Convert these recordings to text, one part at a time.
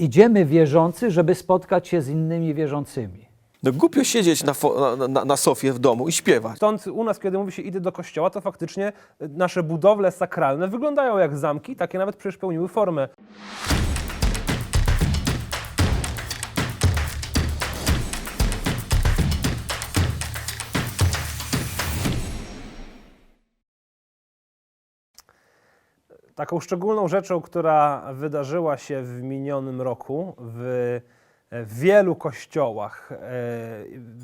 idziemy wierzący, żeby spotkać się z innymi wierzącymi. No głupio siedzieć na, na, na, na sofie w domu i śpiewać. Stąd u nas, kiedy mówi się idę do kościoła, to faktycznie y, nasze budowle sakralne wyglądają jak zamki, takie nawet przecież pełniły formę. Taką szczególną rzeczą, która wydarzyła się w minionym roku w wielu kościołach, e,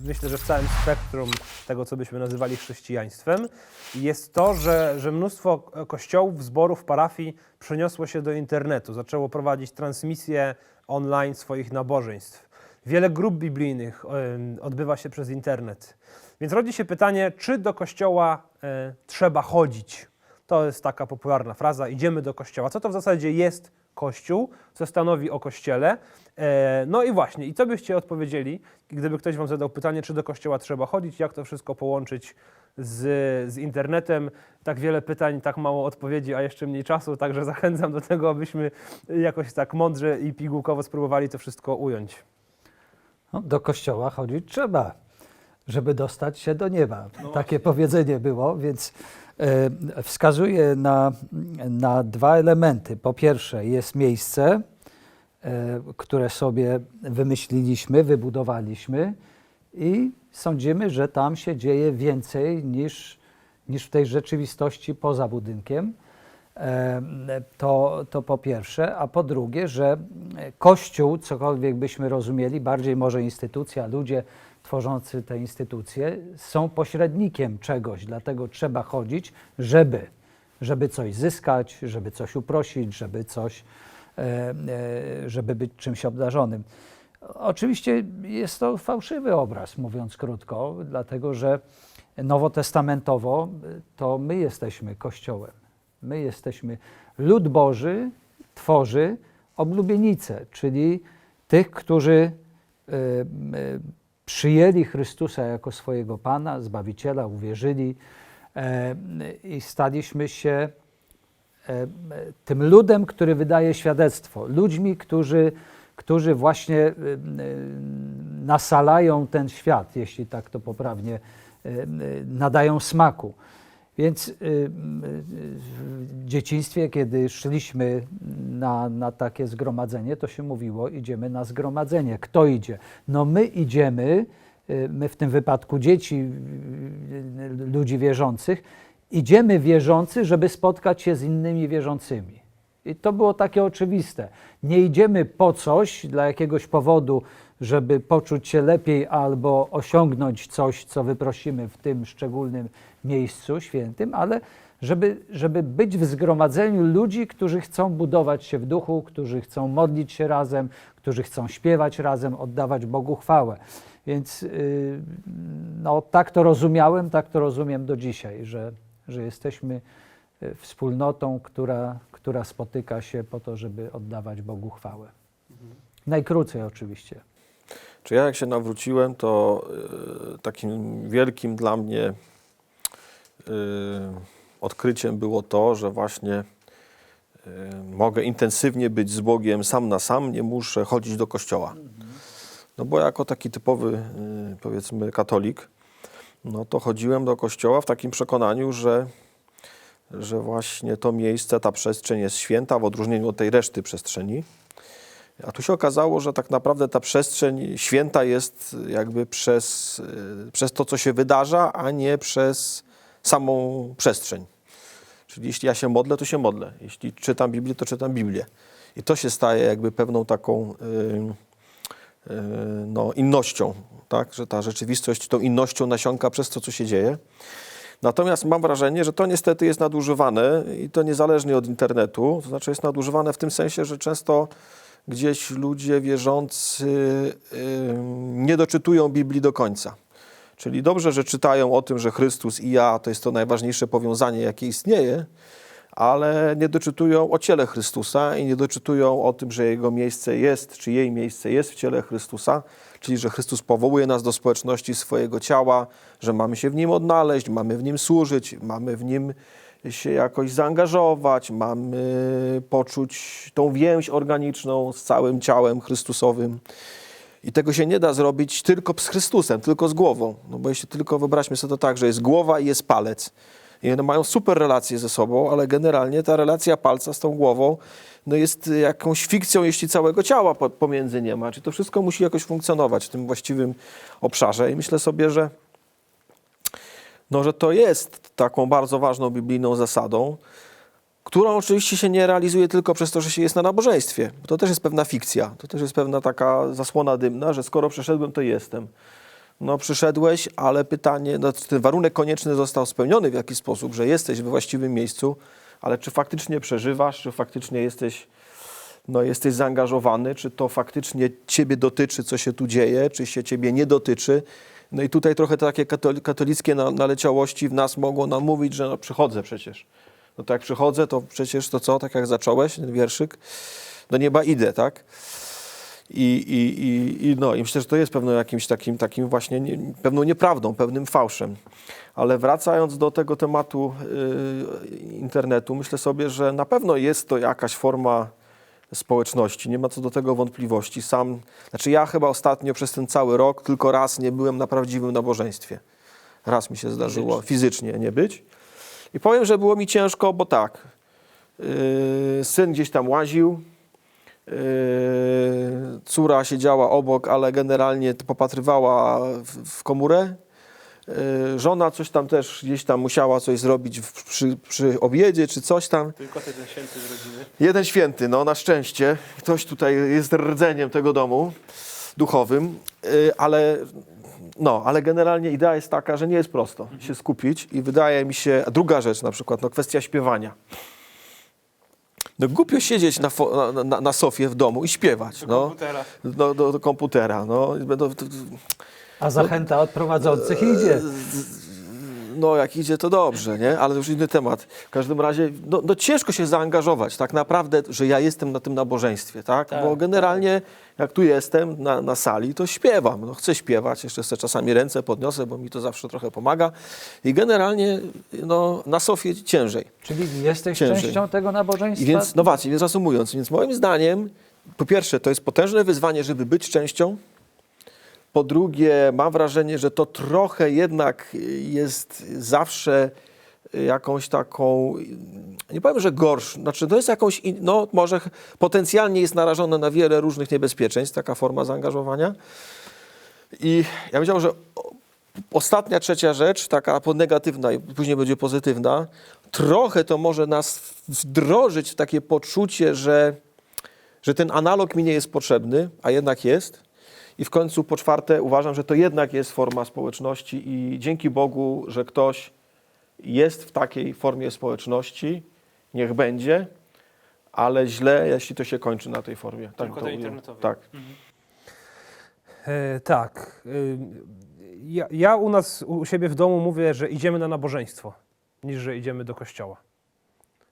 myślę, że w całym spektrum tego, co byśmy nazywali chrześcijaństwem, jest to, że, że mnóstwo kościołów, zborów, parafii przeniosło się do internetu, zaczęło prowadzić transmisje online swoich nabożeństw. Wiele grup biblijnych em, odbywa się przez internet. Więc rodzi się pytanie, czy do kościoła e, trzeba chodzić? To jest taka popularna fraza, idziemy do kościoła. Co to w zasadzie jest kościół, co stanowi o kościele? E, no i właśnie, i co byście odpowiedzieli, gdyby ktoś wam zadał pytanie, czy do kościoła trzeba chodzić, jak to wszystko połączyć z, z internetem? Tak wiele pytań, tak mało odpowiedzi, a jeszcze mniej czasu, także zachęcam do tego, abyśmy jakoś tak mądrze i pigułkowo spróbowali to wszystko ująć. No, do kościoła chodzić trzeba, żeby dostać się do nieba. Takie powiedzenie było, więc wskazuje na, na dwa elementy. Po pierwsze, jest miejsce, e, które sobie wymyśliliśmy, wybudowaliśmy i sądzimy, że tam się dzieje więcej niż, niż w tej rzeczywistości poza budynkiem. To, to po pierwsze, a po drugie, że Kościół, cokolwiek byśmy rozumieli, bardziej może instytucja, ludzie tworzący te instytucje są pośrednikiem czegoś, dlatego trzeba chodzić, żeby, żeby coś zyskać, żeby coś uprosić, żeby coś, e, e, żeby być czymś obdarzonym. Oczywiście jest to fałszywy obraz, mówiąc krótko, dlatego że nowotestamentowo to my jesteśmy Kościołem. My jesteśmy, lud Boży tworzy oblubienicę, czyli tych, którzy e, e, przyjęli Chrystusa jako swojego Pana, Zbawiciela, uwierzyli e, i staliśmy się tym ludem, który wydaje świadectwo, ludźmi, którzy, którzy właśnie nasalają ten świat, jeśli tak to poprawnie nadają smaku. Więc y, y, w dzieciństwie, kiedy szliśmy na, na takie zgromadzenie, to się mówiło, idziemy na zgromadzenie. Kto idzie? No my idziemy, y, my w tym wypadku dzieci, ludzi wierzących, idziemy wierzący, żeby spotkać się z innymi wierzącymi. I to było takie oczywiste. Nie idziemy po coś, dla jakiegoś powodu, żeby poczuć się lepiej albo osiągnąć coś, co wyprosimy w tym szczególnym miejscu świętym, ale żeby, żeby być w zgromadzeniu ludzi, którzy chcą budować się w duchu, którzy chcą modlić się razem, którzy chcą śpiewać razem, oddawać Bogu chwałę. Więc yy, no, tak to rozumiałem, tak to rozumiem do dzisiaj, że, że jesteśmy wspólnotą, która, która spotyka się po to, żeby oddawać Bogu chwałę. Najkrócej oczywiście. Czy ja jak się nawróciłem, to y, takim wielkim dla mnie y, odkryciem było to, że właśnie y, mogę intensywnie być z Bogiem sam na sam, nie muszę chodzić do kościoła. No bo jako taki typowy, y, powiedzmy, katolik, no to chodziłem do kościoła w takim przekonaniu, że, że właśnie to miejsce, ta przestrzeń jest święta w odróżnieniu od tej reszty przestrzeni. A tu się okazało, że tak naprawdę ta przestrzeń święta jest jakby przez, y, przez to, co się wydarza, a nie przez samą przestrzeń. Czyli jeśli ja się modlę, to się modlę. Jeśli czytam Biblię, to czytam Biblię. I to się staje jakby pewną taką y, y, no, innością, tak? że ta rzeczywistość tą innością nasiąka przez to, co się dzieje. Natomiast mam wrażenie, że to niestety jest nadużywane i to niezależnie od internetu. To znaczy jest nadużywane w tym sensie, że często gdzieś ludzie wierzący nie doczytują Biblii do końca. Czyli dobrze, że czytają o tym, że Chrystus i ja to jest to najważniejsze powiązanie, jakie istnieje, ale nie doczytują o ciele Chrystusa i nie doczytują o tym, że jego miejsce jest, czy jej miejsce jest w ciele Chrystusa, czyli że Chrystus powołuje nas do społeczności swojego ciała, że mamy się w nim odnaleźć, mamy w nim służyć, mamy w nim się jakoś zaangażować, mamy poczuć tą więź organiczną z całym ciałem Chrystusowym. I tego się nie da zrobić tylko z Chrystusem, tylko z głową. No bo jeśli tylko wyobraźmy sobie to tak, że jest głowa i jest palec. I one mają super relacje ze sobą, ale generalnie ta relacja palca z tą głową no jest jakąś fikcją, jeśli całego ciała po- pomiędzy nie ma. Czyli to wszystko musi jakoś funkcjonować w tym właściwym obszarze. I myślę sobie, że, no, że to jest taką bardzo ważną biblijną zasadą, którą oczywiście się nie realizuje tylko przez to, że się jest na nabożeństwie. Bo to też jest pewna fikcja, to też jest pewna taka zasłona dymna, że skoro przeszedłem, to jestem. No przyszedłeś, ale pytanie, no, ten warunek konieczny został spełniony w jakiś sposób, że jesteś we właściwym miejscu, ale czy faktycznie przeżywasz, czy faktycznie jesteś, no, jesteś zaangażowany, czy to faktycznie ciebie dotyczy, co się tu dzieje, czy się ciebie nie dotyczy. No i tutaj trochę takie katoli- katolickie na- naleciałości w nas mogą nam mówić, że no, przychodzę przecież. No to jak przychodzę, to przecież to co, tak jak zacząłeś, ten wierszyk, do nieba idę, tak? I, i, i, i, no, I myślę, że to jest pewną jakimś takim, takim właśnie nie, pewną nieprawdą, pewnym fałszem. Ale wracając do tego tematu y, internetu, myślę sobie, że na pewno jest to jakaś forma społeczności. Nie ma co do tego wątpliwości. Sam, znaczy ja chyba ostatnio przez ten cały rok tylko raz nie byłem na prawdziwym nabożeństwie. Raz mi się zdarzyło fizycznie, nie być. I powiem, że było mi ciężko, bo tak, yy, syn gdzieś tam łaził, córa siedziała obok, ale generalnie popatrywała w, komórę. Yy, żona coś tam też gdzieś tam musiała coś zrobić przy, przy obiedzie czy coś tam. Tylko ten święty z rodziny. Jeden święty, no na szczęście. Ktoś tutaj jest rdzeniem tego domu duchowym, yy, ale, no, ale generalnie idea jest taka, że nie jest prosto się skupić i wydaje mi się, a druga rzecz na przykład, no kwestia śpiewania. No głupio siedzieć na, fo, na, na, na sofie w domu i śpiewać. No, komputera. no, do, do komputera. No, Będą- A zachęta od prowadzących idzie. No jak idzie, to dobrze, nie? Ale to już inny temat. W każdym razie, no, no ciężko się zaangażować tak naprawdę, że ja jestem na tym nabożeństwie, tak? Tak, Bo generalnie jak tu jestem na, na sali, to śpiewam. No, chcę śpiewać, jeszcze sobie czasami ręce podniosę, bo mi to zawsze trochę pomaga. I generalnie no, na sofie ciężej. Czyli jesteś Ciężej. częścią tego nabożeństwa? I więc, no właśnie, więc reasumując, więc moim zdaniem, po pierwsze, to jest potężne wyzwanie, żeby być częścią. Po drugie, mam wrażenie, że to trochę jednak jest zawsze jakąś taką, nie powiem, że gorszą, znaczy to jest jakąś, no może potencjalnie jest narażone na wiele różnych niebezpieczeństw, taka forma zaangażowania. I ja powiedział, że ostatnia, trzecia rzecz, taka negatywna i później będzie pozytywna, trochę to może nas wdrożyć w takie poczucie, że, że ten analog mi nie jest potrzebny, a jednak jest. I w końcu po czwarte uważam, że to jednak jest forma społeczności i dzięki Bogu, że ktoś jest w takiej formie społeczności, niech będzie, ale źle, jeśli to się kończy na tej formie. Tak Tylko to internetowej. Tak. E, tak. Ja, ja u nas, u siebie w domu mówię, że idziemy na nabożeństwo, niż że idziemy do kościoła.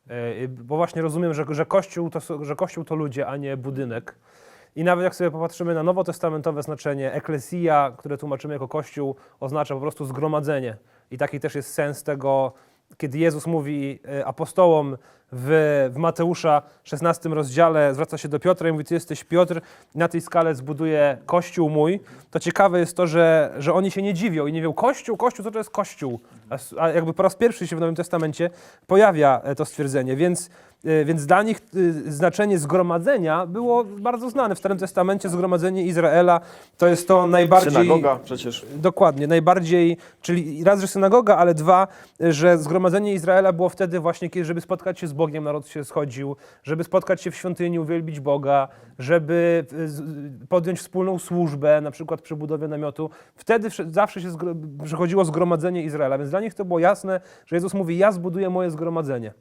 E, Bo właśnie rozumiem, że, że, kościół to, że kościół to ludzie, a nie budynek. I nawet jak sobie popatrzymy na nowotestamentowe znaczenie, eklesja, które tłumaczymy jako kościół, oznacza po prostu zgromadzenie. I taki też jest sens tego, kiedy Jezus mówi e, apostołom w, w Mateusza 16 rozdziale, zwraca się do Piotra i mówi, ty jesteś Piotr, na tej skale zbuduję kościół mój, to ciekawe jest to, że, że oni się nie dziwią i nie wią, kościół, kościół, co to jest kościół? A, jakby po raz pierwszy się w Nowym Testamencie pojawia e, to stwierdzenie, więc, więc dla nich e, znaczenie zgromadzenia było bardzo znane. W Starym Testamencie zgromadzenie Izraela to jest to najbardziej... Synagoga przecież. Dokładnie, najbardziej, czyli raz, że synagoga, ale dwa, że zgromadzenie Izraela było wtedy właśnie, kiedy, żeby spotkać się z Bogiem, naród się schodził, żeby spotkać się w świątyni, uwielbić Boga, żeby podjąć wspólną służbę, na przykład przy budowie namiotu. Wtedy wsz- zawsze się przychodziło zgromadzenie Izraela, więc dla nich to było jasne, że Jezus mówi, ja zbuduję moje zgromadzenie.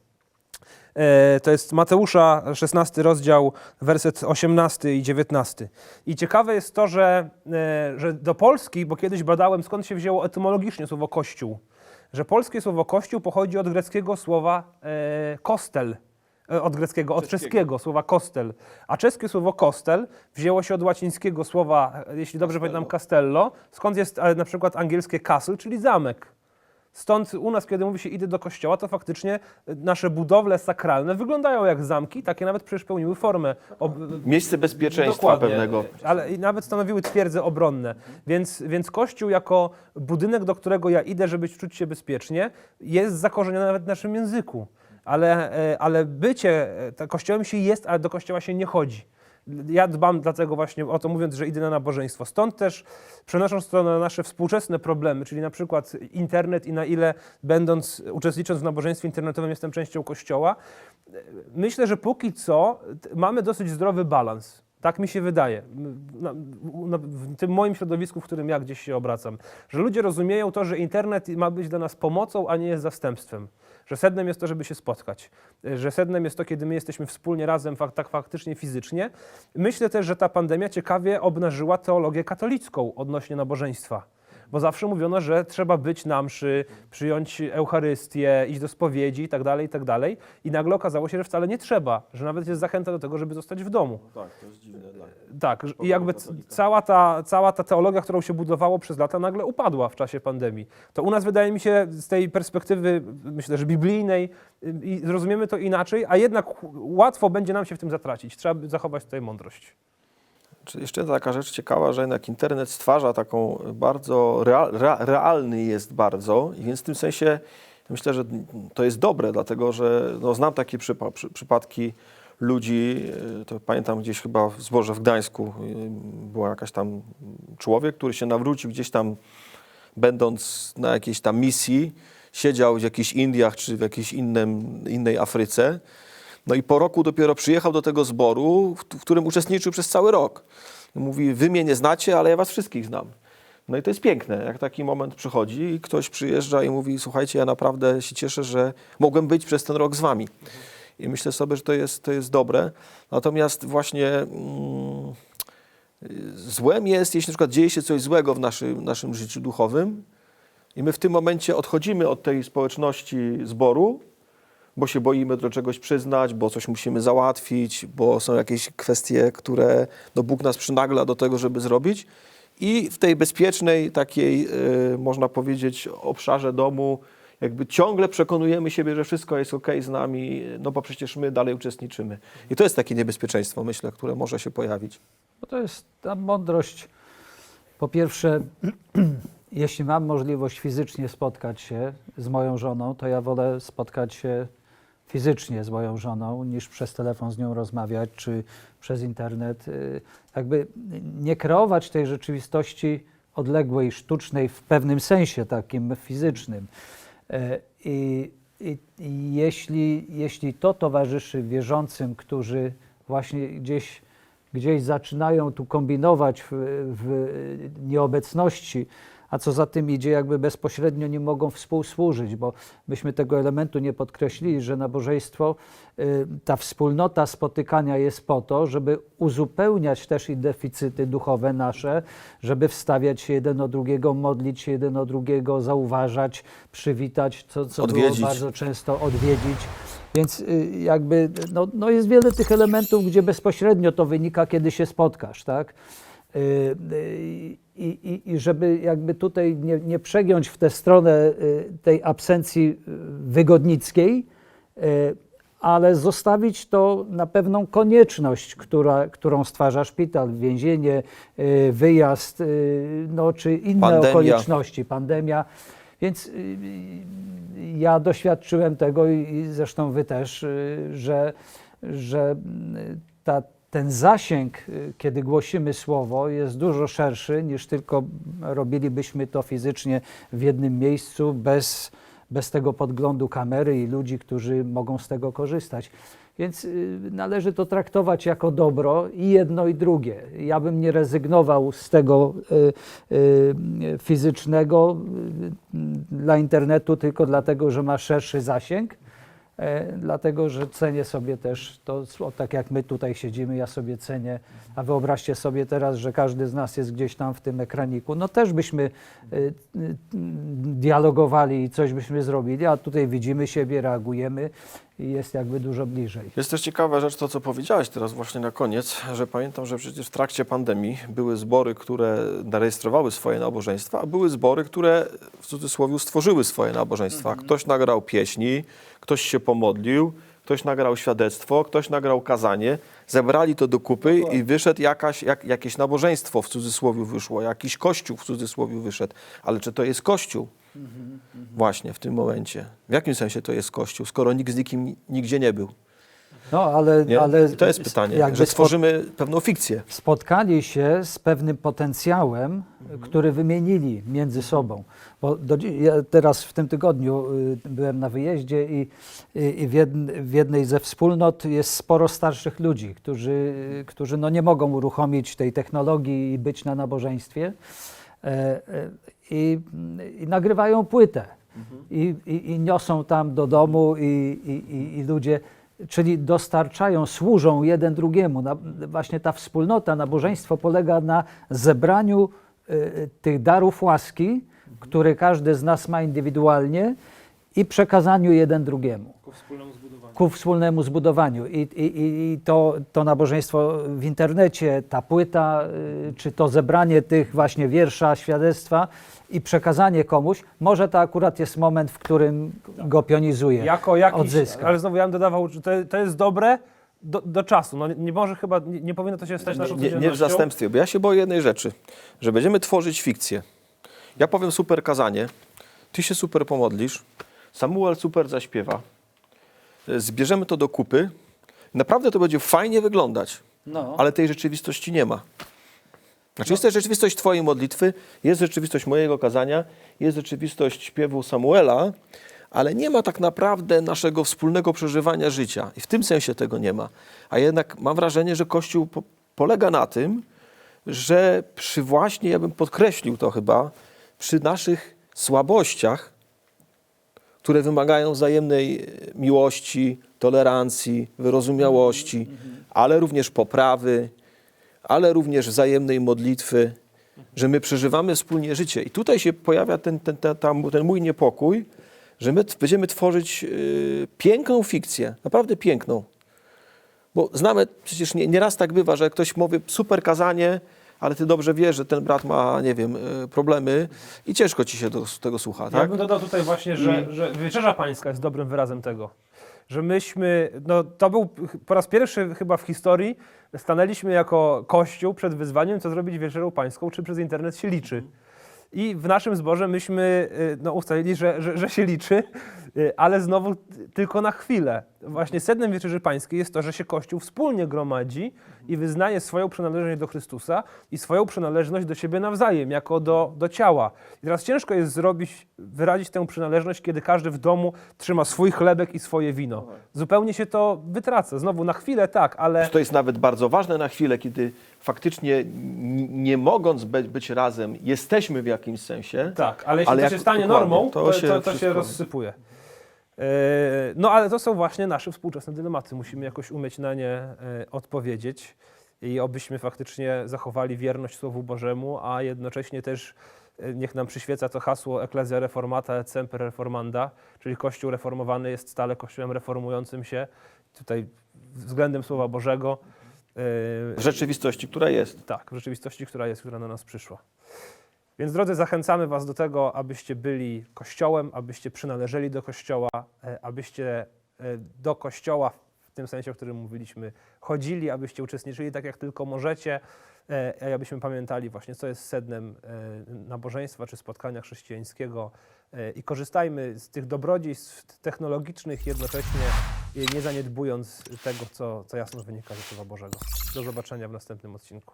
E, To jest Mateusza 16 rozdział, werset 18 i 19. I ciekawe jest to, że, e, że do Polski, bo kiedyś badałem skąd się wzięło etymologicznie słowo kościół, że polskie słowo kościół pochodzi od greckiego słowa e, kostel, od greckiego, od czeskiego słowa kostel, a czeskie słowo kostel wzięło się od łacińskiego słowa, jeśli dobrze pamiętam, castello, skąd jest na przykład angielskie castle, czyli zamek. Stąd u nas, kiedy mówi się idę do kościoła, to faktycznie y, nasze budowle sakralne wyglądają jak zamki, takie nawet przecież pełniły formę. ob- Miejsce bezpieczeństwa Dokładnie. pewnego. Ale nawet stanowiły twierdze obronne. Więc, więc Kościół jako budynek, do którego ja idę, żeby czuć się bezpiecznie, jest zakorzeniony nawet w naszym języku. Ale, e, ale bycie e, kościołem się jest, ale do kościoła się nie chodzi. Ja dbam dlatego właśnie o to, mówiąc, że idę na nabożeństwo. Stąd też przenosząc to na nasze współczesne problemy, czyli na przykład internet i na ile będąc, uczestnicząc w nabożeństwie internetowym jestem częścią kościoła, myślę, że póki co mamy dosyć zdrowy balans. Tak mi się wydaje, w tym moim środowisku, w którym ja gdzieś się obracam, że ludzie rozumieją to, że internet ma być dla nas pomocą, a nie jest zastępstwem. Że sednem jest to, żeby się spotkać. Że sednem jest to, kiedy my jesteśmy wspólnie razem, fak, tak faktycznie fizycznie. Myślę też, że ta pandemia ciekawie obnażyła teologię katolicką odnośnie nabożeństwa. Bo zawsze mówiono, że trzeba być na mszy, przyjąć Eucharystię, iść do spowiedzi i tak dalej, i tak dalej. I nagle okazało się, że wcale nie trzeba, że nawet jest zachęta do tego, żeby zostać w domu. Tak, to jest dziwne. Tak, że- i jakby cała ta, cała ta teologia, którą się budowało przez lata, nagle upadła w czasie pandemii. To u nas wydaje mi się z tej perspektywy, myślę, że biblijnej, i zrozumiemy to inaczej, a jednak łatwo będzie nam się w tym zatracić. Trzeba zachować tutaj mądrość. Jeszcze taka rzecz ciekawa, że jednak internet stwarza taką bardzo, real, rea- realny jest bardzo i więc w tym sensie myślę, że to jest dobre, dlatego że no, znam takie przypa- przy, przypadki ludzi, y, to pamiętam gdzieś chyba w zborze w Gdańsku y, była jakaś tam człowiek, który się nawrócił gdzieś tam będąc na jakiejś tam misji, siedział w jakichś Indiach czy w jakiejś innym, innej Afryce. No i po roku dopiero przyjechał do tego zboru, w, którym uczestniczył przez cały rok. Mówi, wy mnie nie znacie, ale ja was wszystkich znam. No i to jest piękne, jak taki moment przychodzi i ktoś przyjeżdża i mówi, słuchajcie, ja naprawdę się cieszę, że mogłem być przez ten rok z wami. I myślę sobie, że to jest, to jest dobre. Natomiast właśnie mm, złem jest, jeśli na przykład dzieje się coś złego w naszym, naszym życiu duchowym i my w tym momencie odchodzimy od tej społeczności zboru, bo się boimy do czegoś przyznać, bo coś musimy załatwić, bo są jakieś kwestie, które no Bóg nas przynagla do tego, żeby zrobić. I w tej bezpiecznej, takiej, y, można powiedzieć, obszarze domu, jakby ciągle przekonujemy siebie, że wszystko jest ok z nami, no bo przecież my dalej uczestniczymy. I to jest takie niebezpieczeństwo, myślę, które może się pojawić. Bo to jest ta mądrość. Po pierwsze, jeśli mam możliwość fizycznie spotkać się z moją żoną, to ja wolę spotkać się fizycznie z moją żoną, niż przez telefon z nią rozmawiać, czy przez internet. Y, Jakby nie kreować tej rzeczywistości odległej, sztucznej w pewnym sensie takim fizycznym. E, I, i, i jeśli, jeśli to towarzyszy wierzącym, którzy właśnie gdzieś gdzieś zaczynają tu kombinować w, w nieobecności, a co za tym idzie, jakby bezpośrednio nie mogą współsłużyć, bo myśmy tego elementu nie podkreślili, że nabożeństwo, y, ta wspólnota spotykania jest po to, żeby uzupełniać też i deficyty duchowe nasze, żeby wstawiać się jeden o drugiego, modlić się jeden o drugiego, zauważać, przywitać, co, co Odwiedzić. było bardzo często odwiedzić. Więc y, jakby no, no jest wiele tych elementów, gdzie bezpośrednio to wynika, kiedy się spotkasz, tak? Y, y, I, i, I żeby jakby tutaj nie, nie przegiąć w tę stronę y, tej absencji y, wygodnickiej, y, ale zostawić to na pewną konieczność, która, którą stwarza szpital, więzienie, y, wyjazd, y, no, czy inne Pandemia. okoliczności, pandemia. Więc y, ja doświadczyłem tego i, i zresztą wy też, y, że, że y, ta, ten zasięg, y, kiedy głosimy słowo, jest dużo szerszy niż tylko robilibyśmy to fizycznie w jednym miejscu bez, bez tego podglądu kamery i ludzi, którzy mogą z tego korzystać. Więc y, należy to traktować jako dobro i jedno i drugie. Ja bym nie rezygnował z tego y, fizycznego dla internetu tylko dlatego, że ma szerszy zasięg, dlatego że cenię sobie też to, tak jak my tutaj siedzimy, ja sobie cenię, a wyobraźcie sobie teraz, że każdy z nas jest gdzieś tam w tym ekraniku, no też byśmy y, y, dialogowali i coś byśmy zrobili, a tutaj widzimy siebie, reagujemy i jest jakby dużo bliżej. Jest też ciekawa rzecz to, co powiedziałeś teraz właśnie na koniec, że pamiętam, że przecież w trakcie pandemii były zbory, które zarejestrowały swoje nabożeństwa, a były zbory, które w cudzysłowie stworzyły swoje nabożeństwa. Ktoś nagrał pieśni, ktoś się pomodlił, ktoś nagrał świadectwo, ktoś nagrał kazanie, zebrali to do kupy i wyszedł jakaś, jak, jakieś nabożeństwo w cudzysłowie wyszło, jakiś kościół w cudzysłowie wyszedł. Ale czy to jest kościół? Właśnie w tym momencie. W jakim sensie to jest kościół, skoro nikt z nikim nigdzie nie był? No, ale, Nie? ale I to jest pytanie, że stworzymy pewną fikcję. spotkali się z pewnym potencjałem, Mhm. który wymienili między sobą. Bo do, ja teraz w tym tygodniu y, byłem na wyjeździe i, i, i w, jedn, w jednej ze wspólnot jest sporo starszych ludzi, którzy, którzy no nie mogą uruchomić tej technologii i być na nabożeństwie. I, i nagrywają płytę i, i, i niosą tam do domu i, ludzie, czyli dostarczają, służą jeden drugiemu. Na, właśnie ta wspólnota, nabożeństwo polega na zebraniu y, tych darów łaski, które każdy z nas ma indywidualnie i przekazaniu jeden drugiemu Ku wspólnemu zbudowaniu. ku wspólnemu zbudowaniu. I, i, i- i to, to nabożeństwo w internecie, ta płyta, y, czy to zebranie tych właśnie wiersza, świadectwa i przekazanie komuś, może to akurat jest moment, w którym go pionizuje, Jako jakiś, odzyska. ale znowu ja bym dodawał, że to, to jest dobre do, do czasu. No, nie, nie może chyba, nie, nie powinno to się stać naszą Nie, nie w zastępstwie, bo ja się boję jednej rzeczy, że będziemy tworzyć fikcję. Ja powiem super kazanie, ty się super pomodlisz, Samuel super zaśpiewa, zbierzemy to do kupy, naprawdę to będzie fajnie wyglądać, No. ale tej rzeczywistości nie ma. Znaczy jest też rzeczywistość twojej modlitwy, jest rzeczywistość mojego kazania, jest rzeczywistość śpiewu Samuela, ale nie ma tak naprawdę naszego wspólnego przeżywania życia. I w tym sensie tego nie ma. A jednak mam wrażenie, że Kościół po, polega na tym, że przy właśnie, ja bym podkreślił to chyba, przy naszych słabościach, które wymagają wzajemnej e, miłości, tolerancji, wyrozumiałości, ale również poprawy, ale również wzajemnej modlitwy, że my przeżywamy wspólnie życie. I tutaj się pojawia ten, ten, ten, ten mój niepokój, że my będziemy tworzyć y, piękną fikcję, naprawdę piękną. Bo znamy, przecież nie, nieraz tak bywa, że ktoś mówi super kazanie, ale ty dobrze wiesz, że ten brat ma, nie wiem, y, problemy i ciężko ci się do, tego słucha, Ja tak? bym dodał tutaj właśnie, że, że wieczerza pańska jest dobrym wyrazem tego. Że myśmy, no to był po raz pierwszy chyba w historii, stanęliśmy jako kościół przed wyzwaniem, co zrobić wieczerzą pańską, czy przez internet się liczy. I w naszym zborze myśmy y, no, ustalili, że, że, że się liczy, y, ale znowu tylko na chwilę. Właśnie sednem Wieczerzy Pańskiej jest to, że się Kościół wspólnie gromadzi i wyznaje swoją przynależność do Chrystusa i swoją przynależność do siebie nawzajem, jako do, do ciała. I teraz ciężko jest zrobić, wyrazić tę przynależność, kiedy każdy w domu trzyma swój chlebek i swoje wino. Zupełnie się to wytraca. Znowu na chwilę tak, ale... To jest nawet bardzo ważne na chwilę, kiedy faktycznie nie mogąc być razem, jesteśmy w jakimś sensie. Tak, ale jeśli Ale to się stanie normą, to to, to, się to, się rozsypuje. E, No ale to są właśnie nasze współczesne dylematy. Musimy jakoś umieć na nie e, odpowiedzieć i obyśmy faktycznie zachowali wierność Słowu Bożemu, a jednocześnie też e, niech nam przyświeca to hasło Ecclesia Reformata et Semper Reformanda, czyli Kościół reformowany jest stale Kościołem reformującym się, tutaj względem Słowa Bożego. W rzeczywistości, która jest. tak, w rzeczywistości, która jest, która na nas przyszła. Więc drodzy, zachęcamy Was do tego, abyście byli Kościołem, abyście przynależeli do Kościoła, e, abyście e, do Kościoła, w tym sensie, o którym mówiliśmy, chodzili, abyście uczestniczyli tak, jak tylko możecie, e, abyśmy pamiętali właśnie, co jest sednem nabożeństwa czy spotkania chrześcijańskiego i korzystajmy z tych dobrodziejstw technologicznych, jednocześnie nie zaniedbując tego, co, co jasno wynika ze Słowa Bożego. Do zobaczenia w następnym odcinku.